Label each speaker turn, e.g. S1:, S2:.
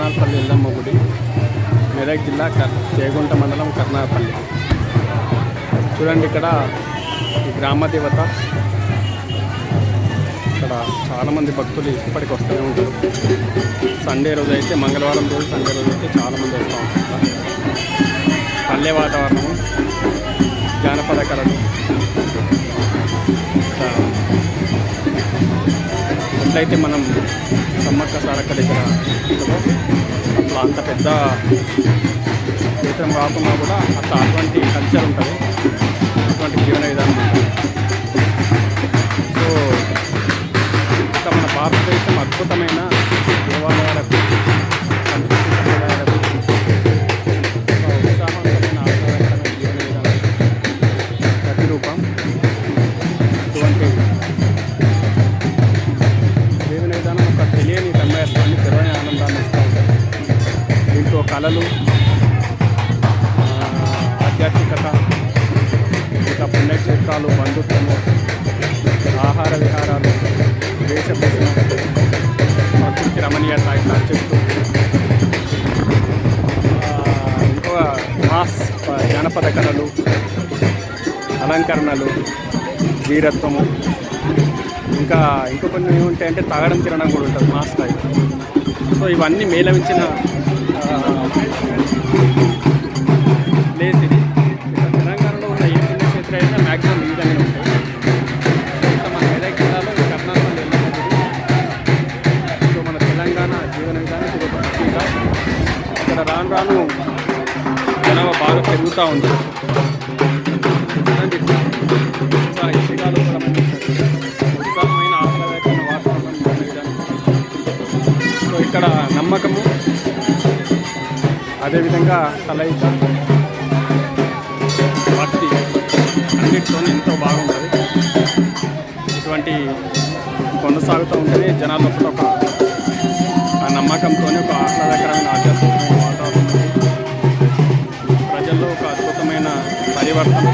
S1: కర్నాలపల్లి ఎల్లమ్మ గుడి మెదక్ జిల్లా కర్ చేగుంట మండలం కర్నాలపల్లి. చూడండి ఇక్కడ గ్రామ దేవత. ఇక్కడ చాలామంది భక్తులు ఇప్పటికి వస్తూనే ఉంటారు. సండే రోజు అయితే మంగళవారం రోజు సండే రోజు అయితే చాలామంది వస్తూ ఉంటారు. పల్లె వాతావరణం జానపద కళలు. ఎట్లయితే మనం సమ్మక్క సారక్క దగ్గర అట్లా అంత పెద్ద క్షేత్రం కాకుండా కూడా అట్లా అటువంటి కల్చర్ ఉంటుంది. అటువంటి జీవన విధానం ఉంటుంది. సో ఇంకా మన భారతదేశం అద్భుతమైన దీంట్లో కళలు ఆధ్యాత్మికత ఇంకా పుణ్యక్షేత్రాలు బంధుత్వము ఆహార విహారాలు దేశభూషణ ప్రకృతి రమణీయత ఇట్లా చెప్తూ ఇంకో మాస్ జానపద కళలు అలంకరణలు వీరత్వము ఇంకా ఇంకా కొన్ని ఏముంటాయంటే తాగడం తినడం కూడా ఉంటుంది మాస్ స్థాయి సో ఇవన్నీ మేళవించిన ప్లేస్ ఇది తెలంగాణలో ఉన్న ఏ పుణ్యక్షేత్రం అయినా మ్యాక్సిమం ఈ విధంగా ఉంటాయి. ఇంకా మన మెదక్ జిల్లాలో కర్ణాటకలో వెళ్ళినప్పుడు సో మన తెలంగాణ జీవన విధానం ఇక్కడ రాను రాను జనాభా బాగా పెరుగుతూ ఉంది. చూడండి కూడా ఉత్సాహమైన ఆహ్లాదకరమైన వాతావరణం సో ఇక్కడ నమ్మకము అదేవిధంగా కలయిక భక్తి అన్నిటితో ఎంతో బాగుంటుంది. ఇటువంటి కొనసాగుతూ ఉంటేనే జనాలు లోపల ఒక ఆ నమ్మకంతోనే ఒక ఆహ్లాదకరమైన ఆధ్యాత్మికమైన వాతావరణం. ప్రజల్లో ఒక అద్భుతమైన పరివర్తన.